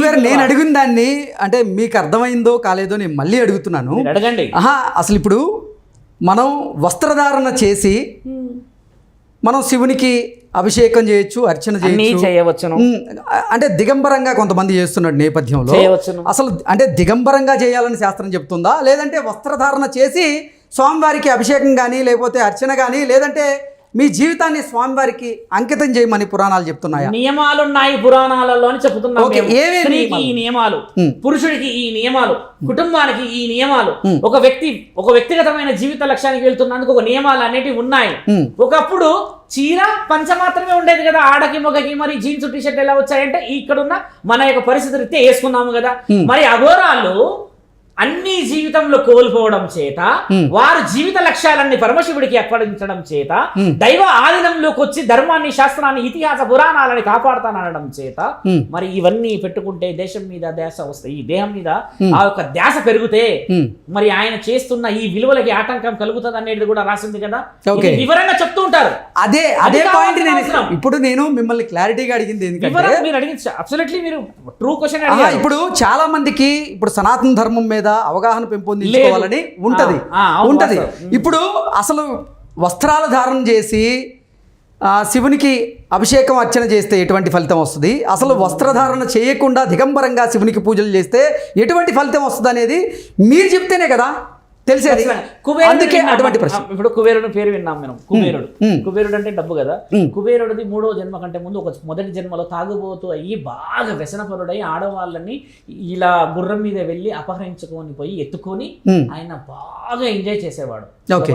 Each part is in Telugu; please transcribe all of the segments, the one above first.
గురుగారు నేను అడిగిన దాన్ని అంటే మీకు అర్థమైందో కాలేదో నేను మళ్ళీ అడుగుతున్నాను. అడగండి. ఆహా అసలు ఇప్పుడు మనం వస్త్రధారణ చేసి మనం శివునికి అభిషేకం చేయొచ్చు అర్చన చేయొచ్చు. అంటే దిగంబరంగా కొంతమంది చేస్తున్నాడు నేపథ్యంలో. చేయవచ్చును. అసలు అంటే దిగంబరంగా చేయాలని శాస్త్రం చెప్తుందా? లేదంటే వస్త్రధారణ చేసి స్వామివారికి అభిషేకం కానీ లేకపోతే అర్చన కానీ లేదంటే మీ జీవితాన్ని స్వామివారికి అంకితం చేయమని పురాణాలు చెప్తున్నాయా నియమాలు ఉన్నాయి పురాణాలలో అని చెప్తున్నాం ఓకే, మేము. ఏవేవి స్త్రీకి నియమాలు? ఈ నియమాలు. పురుషుడికి ఈ నియమాలు కుటుంబానికి ఈ నియమాలు ఒక వ్యక్తి ఒక వ్యక్తిగతమైన జీవిత లక్ష్యానికి వెళ్తున్నందుకు ఒక నియమాలు అనేటివి ఉన్నాయి ఒకప్పుడు చీర పంచ మాత్రమే ఉండేది కదా ఆడకి మొగకి మరి జీన్స్ టీ షర్ట్ ఎలా వచ్చాయంటే ఇక్కడున్న మన యొక్క పరిస్థితి రీత్యా వేసుకున్నాము కదా. మరి అఘోరాలు అన్ని జీవితంలో కోల్పోవడం చేత. వారు జీవిత లక్ష్యాలన్నీ పరమశివుడికి అప్పగించడం చేత. దైవ ఆధీనంలోకి వచ్చి ధర్మాన్ని శాస్త్రాన్ని ఇతిహాస పురాణాలని కాపాడుతానడం చేత మరి ఇవన్నీ పెట్టుకుంటే దేశం మీద ధ్యాస వస్తాయి ఈ దేహం మీద. ఆ యొక్క ధ్యాస పెరిగితే. మరి ఆయన చేస్తున్న ఈ విలువలకి ఆటంకం కలుగుతుంది అనేది కూడా రాసింది కదా వివరంగా చెప్తూ ఉంటారు అదే అదే పాయింట్ నేను. ఇప్పుడు నేను మిమ్మల్ని క్లారిటీగా అడిగింది ఎందుకంటే మీరు అడిగింది అబ్సల్యూట్లీ మీరు ట్రూ క్వశ్చన్ ఇప్పుడు చాలా మందికి ఇప్పుడు సనాతన ధర్మం మీద అవగాహన పెంపొందించుకోవాలని. ఉంటది. ఉంటది. ఇప్పుడు అసలు వస్త్రాలు ధారణ చేసి శివునికి అభిషేకం అర్చన చేస్తే ఎటువంటి ఫలితం వస్తుంది? అసలు వస్త్రధారణ చేయకుండా దిగంబరంగా శివునికి పూజలు చేస్తే ఎటువంటి ఫలితం వస్తుంది అనేది మీరు చెప్తేనే కదా. తెలిసేది? అందుకే. అటువంటి ప్రశ్న. ఇప్పుడు కుబేరుడు పేరు విన్నాం మనం. కుబేరుడు. కుబేరుడు అంటే డబ్బు కదా. కుబేరుడిది మూడో జన్మ కంటే ముందు ఒక మొదటి జన్మలో తాగుబోతూ అయ్యి బాగా వ్యసనపరుడై ఆడవాళ్ళని ఇలా గుర్రం మీద వెళ్ళి అపహరించుకొని పోయి ఎత్తుకొని. ఆయన బాగా ఎంజాయ్ చేసేవాడు.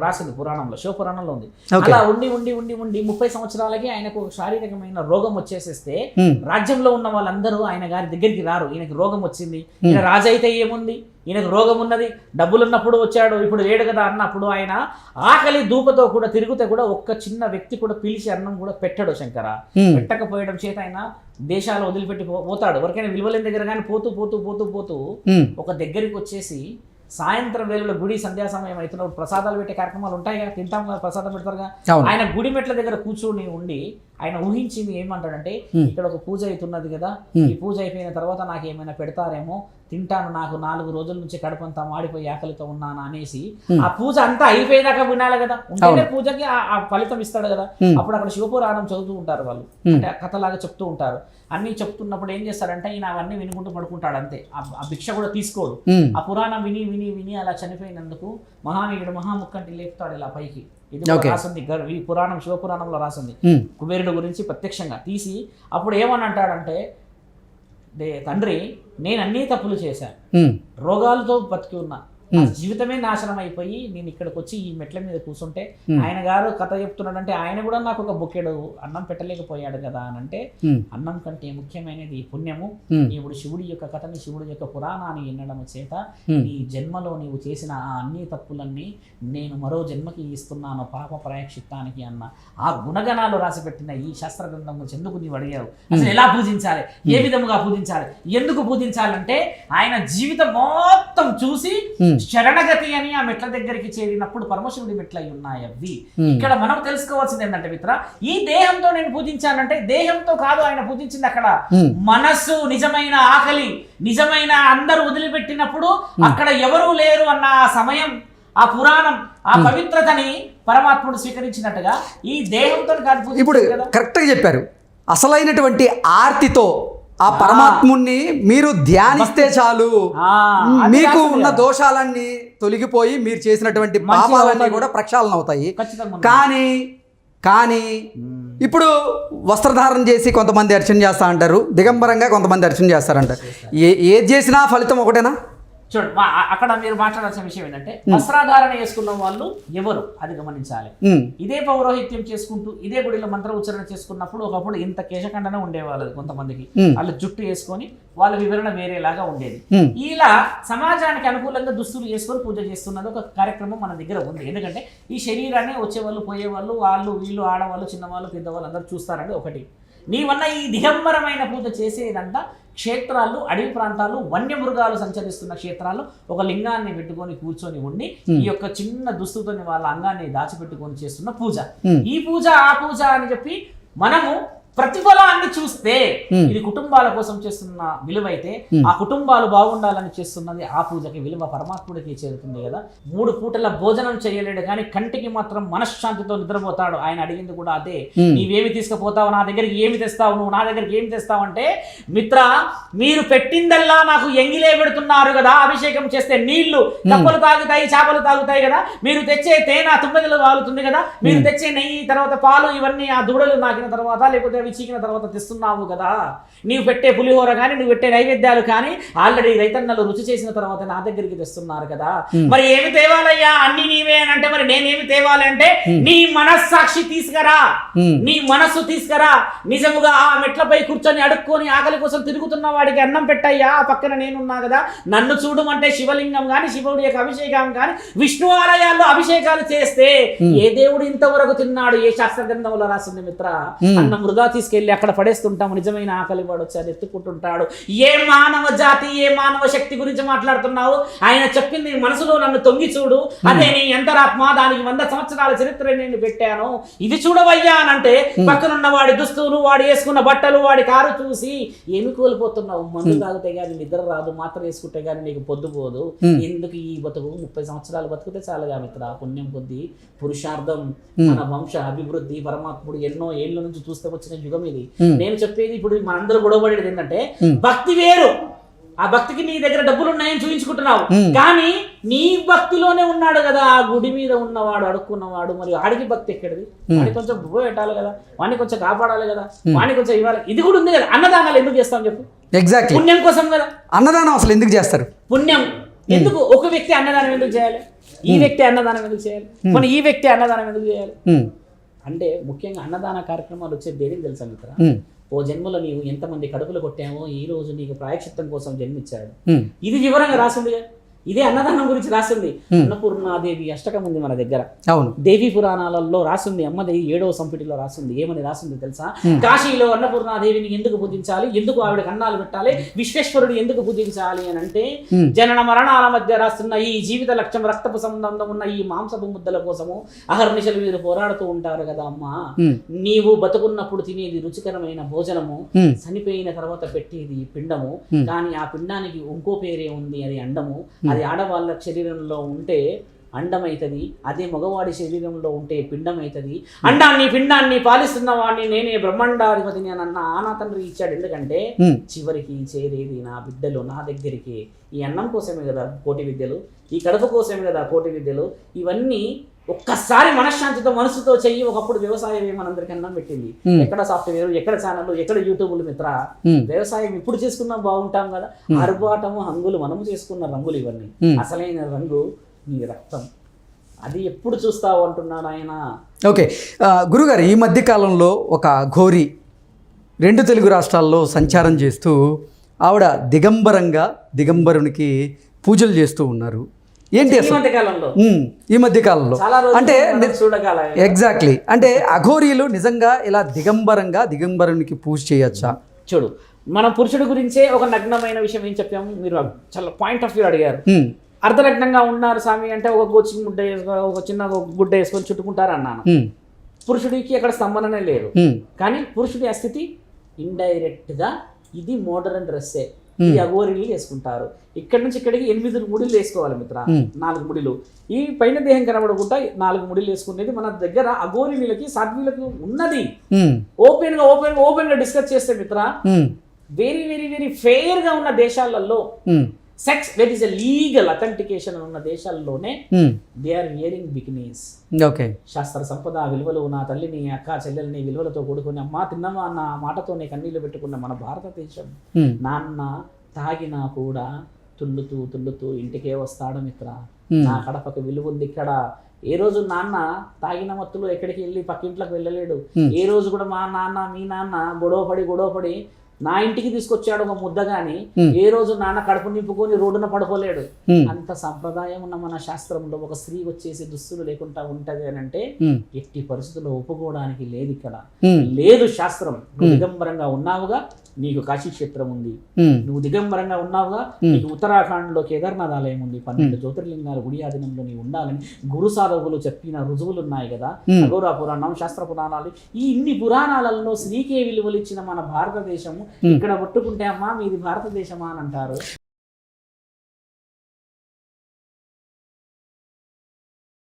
రాసింది పురాణంలో శివ పురాణంలో ఉంది. అలా ఉండి ఉండి ఉండి ఉండి ముప్పై సంవత్సరాలకి ఆయనకు ఒక శారీరకమైన రోగం వచ్చేసేస్తే. రాజ్యంలో ఉన్న వాళ్ళందరూ ఆయన గారి దగ్గరికి రారు. ఈయనకి రోగం వచ్చింది. ఈయన రాజు అయితే ఏముంది? ఈయనకు రోగం ఉన్నది డబ్బులు ఉన్నప్పుడు వచ్చాడు ఇప్పుడు లేడు కదా అన్నప్పుడు ఆయన ఆకలి దూపతో కూడా తిరుగుతే కూడా ఒక్క చిన్న వ్యక్తి కూడా పిలిచి అన్నం కూడా పెట్టాడు శంకర. పెట్టకపోయడం చేత ఆయన దేశాలు వదిలిపెట్టి పో- పోతాడు ఎవరికైనా విలువలేని దగ్గర కానీ పోతూ పోతూ పోతూ పోతూ. ఒక దగ్గరికి వచ్చేసి సాయంత్రం వేళలో గుడి సంధ్యా సమయం అవుతున్నప్పుడు ప్రసాదాలు పెట్టే కార్యక్రమాలు ఉంటాయి కదా తింటాం కదా ప్రసాదం పెడతారుగా ఆయన గుడి మెట్ల దగ్గర కూర్చొని ఉండి ఆయన ఊహించింది ఏమంటాడంటే. ఇక్కడ ఒక పూజ అవుతున్నది కదా. ఈ పూజ అయిపోయిన తర్వాత నాకు ఏమైనా పెడతారేమో తింటాను నాకు నాలుగు రోజుల నుంచి కడుపంతా మాడిపోయి ఆకలితో ఉన్నాను అనేసి. ఆ పూజ అంతా అయిపోయేదాకా వినాలి కదా ఉంటేనే. పూజకి ఆ- ఫలితం ఇస్తాడు కదా. అప్పుడు అక్కడ శివపురాణం చదువుతూ ఉంటారు వాళ్ళు. అంటే కథలాగా చెప్తూ ఉంటారు అన్ని చెప్తున్నప్పుడు ఏం చేస్తాడంటే ఈయన అవన్నీ వినుకుంటూ పడుకుంటాడు అంతే ఆ- భిక్ష కూడా తీసుకోడు. ఆ పురాణం విని విని విని అలా చనిపోయినందుకు మహానీయుడు మహాముక్కంటి లేపుతాడు ఇలా పైకి ఇది. రాసింది ఈ పురాణం శివపురాణంలో రాసింది. కుబేరుడు గురించి ప్రత్యక్షంగా తీసి అప్పుడు ఏమని అంటాడంటే తండ్రి నేను అన్నీ తప్పులు చేశాను. రోగాలతో బతికి ఉన్నా. జీవితమే నాశనం అయిపోయి నేను ఇక్కడికి వచ్చి ఈ మెట్ల మీద కూర్చుంటే. ఆయన గారు కథ చెప్తున్నాడంటే ఆయన కూడా నాకు ఒక బొక్కెడు అన్నం పెట్టలేకపోయాడు కదా అని అంటే. అన్నం కంటే ముఖ్యమైనది పుణ్యము. ఇప్పుడు శివుడి యొక్క కథని శివుడి యొక్క పురాణాన్ని వినడం చేత. నీ జన్మలో నీవు చేసిన ఆ అన్ని తప్పులన్నీ నేను మరో జన్మకి ఇస్తున్నాను పాప ప్రాయక్షిత్తానికి అన్న ఆ గుణగణాలు రాసిపెట్టిన ఈ శాస్త్ర గ్రంథం గురించి ఎందుకు నీవు అడిగావు అసలు ఎలా పూజించాలి ఏ విధముగా పూజించాలి ఎందుకు పూజించాలంటే ఆయన జీవితం మొత్తం చూసి. శరణగతి అని ఆ మెట్ల దగ్గరికి చేరినప్పుడు పరమశివుడి మెట్లు అయి ఉన్నాయి అవి Hmm. ఇక్కడ మనం తెలుసుకోవాల్సింది ఏంటంటే మిత్ర ఈ దేహంతో నేను పూజించానంటే దేహంతో కాదు ఆయన పూజించింది అక్కడ. Hmm. మనస్సు నిజమైన ఆకలి నిజమైన అందరూ వదిలిపెట్టినప్పుడు అక్కడ ఎవరూ లేరు అన్న ఆ సమయం ఆ పురాణం ఆ పవిత్రతని పరమాత్ముడు స్వీకరించినట్టుగా ఈ దేహంతో కాదు ఇప్పుడు కరెక్ట్గా చెప్పారు. అసలైనటువంటి ఆర్తితో ఆ పరమాత్ముణ్ణి మీరు ధ్యానిస్తే చాలు. మీకు ఉన్న. దోషాలన్నీ తొలగిపోయి మీరు చేసినటువంటి పాపాలన్నీ. కూడా ప్రక్షాళన అవుతాయి. కానీ కానీ ఇప్పుడు వస్త్రధారణ చేసి కొంతమంది అర్చన చేస్తా అంటారు దిగంబరంగా కొంతమంది అర్చన చేస్తారంటారు ఏ ఏది చేసినా ఫలితం ఒకటేనా? చూడు మా- ఆ- అక్కడ మీరు మాట్లాడాల్సిన విషయం ఏంటంటే వస్త్రాధారణ చేసుకున్న వాళ్ళు ఎవరు? అది గమనించాలి. ఇదే పౌరోహిత్యం చేసుకుంటూ ఇదే గుడిలో మంత్ర ఉచ్చారణ చేసుకున్నప్పుడు ఒకప్పుడు ఇంత కేశఖండన ఉండేవాళ్ళు కొంతమందికి. వాళ్ళు జుట్టు వేసుకొని వాళ్ళ వివరణ వేరేలాగా ఉండేది. ఇలా సమాజానికి అనుకూలంగా దుస్తులు చేసుకొని పూజ చేస్తున్నది ఒక కార్యక్రమం మన దగ్గర ఉంది. ఎందుకంటే ఈ శరీరాన్ని వచ్చేవాళ్ళు పోయేవాళ్ళు వాళ్ళు వీళ్ళు ఆడవాళ్ళు చిన్నవాళ్ళు పెద్దవాళ్ళు అందరూ చూస్తారండి ఒకటి. నీవన్న ఈ దిగంబరమైన పూజ చేసేదంట క్షేత్రాలు అడవి ప్రాంతాలు వన్యమృగాలు సంచరిస్తున్న క్షేత్రాల్లో ఒక లింగాన్ని పెట్టుకొని కూర్చొని ఉండి ఈ యొక్క చిన్న దుస్తుతోని వాళ్ళ అంగాన్ని దాచిపెట్టుకొని చేస్తున్న పూజ. ఈ పూజ ఆ పూజ అని చెప్పి మనము ప్రతిఫలాన్ని చూస్తే. ఇది కుటుంబాల కోసం చేస్తున్న విలువ అయితే ఆ కుటుంబాలు బాగుండాలని చేస్తున్నది ఆ పూజకి విలువ పరమాత్ముడికి చేరుతుంది కదా. మూడు పూటల భోజనం చేయలేడు కానీ కంటికి మాత్రం మనశ్శాంతితో నిద్రపోతాడు. ఆయన అడిగింది కూడా అదే. నీవేమి తీసుకుపోతావు? నా దగ్గరికి ఏమి తెస్తావు? నువ్వు నా దగ్గరికి ఏమి తెస్తావు? అంటే మిత్ర మీరు పెట్టిందల్లా నాకు ఎంగిలే పెడుతున్నారు కదా. అభిషేకం చేస్తే నీళ్ళు కప్పలు తాగుతాయి చేపలు తాగుతాయి కదా. మీరు తెచ్చే తేనె తుమ్మెదలు తాగుతుంది కదా. మీరు తెచ్చే నెయ్యి తర్వాత పాలు ఇవన్నీ ఆ దూడలు నాకిన తర్వాత లేకపోతే అవి చీకిన తర్వాత తెస్తున్నావు కదా? నీవు పెట్టే పులిహోర కానీ నువ్వు పెట్టే నైవేద్యాలు కానీ ఆల్రెడీ రైతన్నలు రుచి చేసిన తర్వాత నా దగ్గరికి తెస్తున్నారు కదా. మరి ఏమి తేవాలయ్యా? అన్ని నీవే అని అంటే మరి నేనేమి తేవాలి అంటే నీ మనస్సాక్షి తీసుకురా. నీ మనస్సు తీసుకురా. నిజముగా ఆ మెట్లపై కూర్చొని అడుక్కొని ఆకలి కోసం తిరుగుతున్న వాడికి అన్నం పెట్టయ్యా. ఆ పక్కన నేనున్నా కదా. నన్ను చూడమంటే శివలింగం కానీ శివుడి యొక్క అభిషేకం కానీ విష్ణు ఆలయాల్లో అభిషేకాలు చేస్తే ఏ దేవుడు ఇంతవరకు తిన్నాడు? ఏ శాస్త్ర గ్రంథంలో రాసింది మిత్ర? అన్నం వృధా తీసుకెళ్ళి అక్కడ పడేస్తుంటాము. నిజమైన ఆకలి వాడు వచ్చి అది ఎత్తుకుంటుంటాడు. ఏ మానవ జాతి ఏ మానవ శక్తి గురించి మాట్లాడుతున్నావు? ఆయన చెప్పింది మనసులో నన్ను తొంగి చూడు. అదే నీ ఎంతరాత్మ దానికి వంద సంవత్సరాల చరిత్ర నేను పెట్టాను. ఇది చూడవయ్యా అని అంటే పక్కనున్న వాడి దుస్తులు వాడు వేసుకున్న బట్టలు వాడి కారు చూసి ఏమి కోల్పోతున్నావు? మందు తాగితే గానీ నిద్ర రాదు మాత్ర వేసుకుంటే గానీ నీకు పొద్దుపోదు ఎందుకు ఈ బతుకు? ముప్పై సంవత్సరాలు బతుకుతే చాలుగా మిత్ర. పుణ్యం కొద్దీ పురుషార్థం మన వంశ అభివృద్ధి పరమాత్ముడు ఎన్నో ఏళ్ళ నుంచి చూస్తే వచ్చిన యుగం ఇది నేను చెప్పేది ఇప్పుడు మనందరూ గొడవపడేది ఏంటంటే భక్తి వేరు. ఆ భక్తికి నీ దగ్గర డబ్బులు ఉన్నాయని చూపించుకుంటున్నావు కానీ నీ భక్తిలోనే ఉన్నాడు కదా ఆ గుడి మీద ఉన్నవాడు అడుక్కున్నవాడు మరి ఆడికి భక్తి ఎక్కడిది? వాడికి కొంచెం పెట్టాలి కదా వాడిని కొంచెం కాపాడాలి కదా వాడిని కొంచెం ఇవ్వాలి. ఇది కూడా ఉంది కదా అన్నదానాలు ఎందుకు చేస్తాం చెప్పు. ఎగ్జాక్ట్లీ పుణ్యం కోసం కదా. అన్నదానం అసలు ఎందుకు చేస్తారు? పుణ్యం. ఎందుకు? ఒక వ్యక్తి అన్నదానం ఎందుకు చేయాలి? ఈ వ్యక్తి అన్నదానం ఎందుకు చేయాలి? మన ఈ వ్యక్తి అన్నదానం ఎందుకు చేయాలి? అంటే ముఖ్యంగా అన్నదాన కార్యక్రమాలు వచ్చేది దేనికి తెలుసా మిత్ర? ఓ జన్మలో నీవు ఎంతమంది కడుపులు కొట్టామో ఈ రోజు నీకు ప్రాయశ్చిత్తం కోసం జన్మించాడు. ఇది వివరంగా రాసిందిగా ఇదే అన్నదానం గురించి రాసింది. అన్నపూర్ణాదేవి అష్టకం ఉంది మన దగ్గర. అవును. దేవి పురాణాలలో రాసింది అమ్మదేవి ఏడవ సంపుటిలో రాసింది. ఏమని రాసింది తెలుసా? కాశీలో అన్నపూర్ణాదేవిని ఎందుకు పూజించాలి? ఎందుకు ఆవిడకి అన్నాలు పెట్టాలి? విశ్వేశ్వరుడు ఎందుకు పూజించాలి అని అంటే. జనన మరణాల మధ్య రాస్తున్న ఈ జీవిత లక్ష్యం రక్తపు సంబంధం ఉన్న ఈ మాంసపు ముద్దల కోసము అహర్నిశలు మీరు పోరాడుతూ ఉంటారు కదా అమ్మా. నీవు బతుకున్నప్పుడు తినేది రుచికరమైన భోజనము చనిపోయిన తర్వాత పెట్టేది పిండము. కానీ ఆ పిండానికి ఇంకో పేరే ఉంది అది అండము. అది ఆడవాళ్ళ శరీరంలో ఉంటే అండమైతది అదే మగవాడి శరీరంలో ఉంటే పిండమైతది. అండాన్ని పిండాన్ని పాలిస్తున్న వాడిని నేనే బ్రహ్మాండాధిపతిని అని అన్న ఆనా తండ్రి ఇచ్చాడు. ఎందుకంటే ఉమ్, చివరికి చేరేది నా బిడ్డలు నా దగ్గరికి. ఈ అన్నం కోసమే కదా కోటి విద్యలు ఈ కడుపు కోసమే కదా కోటి విద్యలు. ఇవన్నీ ఒక్కసారి మనశ్శాంతితో మనసుతో చెయ్యి. ఒకప్పుడు వ్యవసాయం మనందరికీ అన్నం పెట్టింది. ఎక్కడ సాఫ్ట్వేర్ ఎక్కడ ఛానల్ ఎక్కడ యూట్యూబ్లు మిత్ర? వ్యవసాయం ఇప్పుడు చేసుకున్నా బాగుంటాం కదా. ఆర్భాటము హంగులు మనము చేసుకున్న రంగులు ఇవన్నీ. అసలైన రంగు నీ రక్తం. అది ఎప్పుడు చూస్తావు అంటున్నాడు ఆయన ఓకే. గురుగారు ఈ మధ్య కాలంలో ఒక ఘోరి రెండు తెలుగు రాష్ట్రాల్లో సంచారం చేస్తూ ఆవిడ దిగంబరంగా దిగంబరునికి పూజలు చేస్తూ ఉన్నారు. ఏంటి ఈ మధ్య కాలంలో అంటే ఎగ్జాక్ట్లీ అంటే అఘోరీలు నిజంగా ఇలా దిగంబరంగా దిగంబరునికి పూజ చేయొచ్చా? చూడు మనం పురుషుడి గురించే ఒక నగ్నమైన విషయం ఏం చెప్పాము మీరు చాలా పాయింట్ ఆఫ్ వ్యూ అడిగారు. అర్ధనగ్నంగా ఉన్నారు స్వామి అంటే ఒక గోచి గుడ్డ ఒక చిన్న గుడ్డ వేసుకొని చుట్టుకుంటారు అన్నాను. పురుషుడికి అక్కడ లేదు. ఉమ్, కానీ పురుషుడి స్థితి ఇండైరెక్ట్గా ఇది మోడర్న్ డ్రెస్సే ఇది అగోరీలు వేసుకుంటారు. ఇక్కడ నుంచి ఇక్కడికి ఎనిమిది ముడిలు వేసుకోవాలి మిత్ర. నాలుగు ముడిలు. ఈ పైన దేహం కనబడకుండా నాలుగు ముడిలు వేసుకునేది మన దగ్గర అఘోరిలకి సాధ్వీలకు ఉన్నది. ఓపెన్గా ఓపెన్ ఓపెన్గా డిస్కస్ చేస్తే మిత్ర వెరీ వెరీ వెరీ ఫెయిర్గా ఉన్న దేశాలలో sex where is a legal authentication ఉన్న దేశాల్లోనే they are wearing bikinis okay శాస్త్ర సంపద విలువలు నా తల్లిని అక్క చెల్లెల్ని విలువలతో కూడుకుని అమ్మా తిన్నమా అన్న మాటతోనే కన్నీళ్ళు పెట్టుకున్న మన భారతదేశం. ఉమ్, నాన్న తాగినా కూడా తుల్లుతూ తుల్లుతూ ఇంటికే వస్తాడు మిత్ర. Hmm. నా కడపకు విలువ ఉంది ఇక్కడ. ఏ రోజు నాన్న తాగిన మత్తులో ఎక్కడికి వెళ్ళి పక్కింట్లోకి వెళ్ళలేడు. Hmm. ఏ రోజు కూడా మా నాన్న మీ నాన్న గొడవపడి గొడవపడి నా ఇంటికి తీసుకొచ్చాడు ఒక ముద్ద గాని. ఏ రోజు నాన్న కడుపు నింపుకొని రోడ్డున పడుకోలేడు. అంత సంప్రదాయం ఉన్న మన శాస్త్రంలో ఒక స్త్రీ వచ్చేసి దుస్తులు లేకుండా ఉంటది అని అంటే ఎట్టి పరిస్థితుల్లో ఒప్పుకోవడానికి లేదు ఇక్కడ. లేదు శాస్త్రం. దిగంబరంగా ఉన్నావుగా నీకు కాశీ క్షేత్రం ఉంది. నువ్వు దిగంబరంగా ఉన్నావుగా నీకు ఉత్తరాఖండ్లో కేదార్నాథ్ ఆలయం ఉంది. పన్నెండు జ్యోతిర్లింగాలు గుడి ఆధీనంలో నీవు ఉండాలని గురు సాధకులు చెప్పిన రుజువులు ఉన్నాయి కదా. అఘోరా పురాణం శాస్త్ర పురాణాలు ఈ ఇన్ని పురాణాలలో స్త్రీకే విలువలు ఇచ్చిన మన భారతదేశము ఇక్కడ పట్టుకుంటే అమ్మా మీది భారతదేశమా అని అంటారు.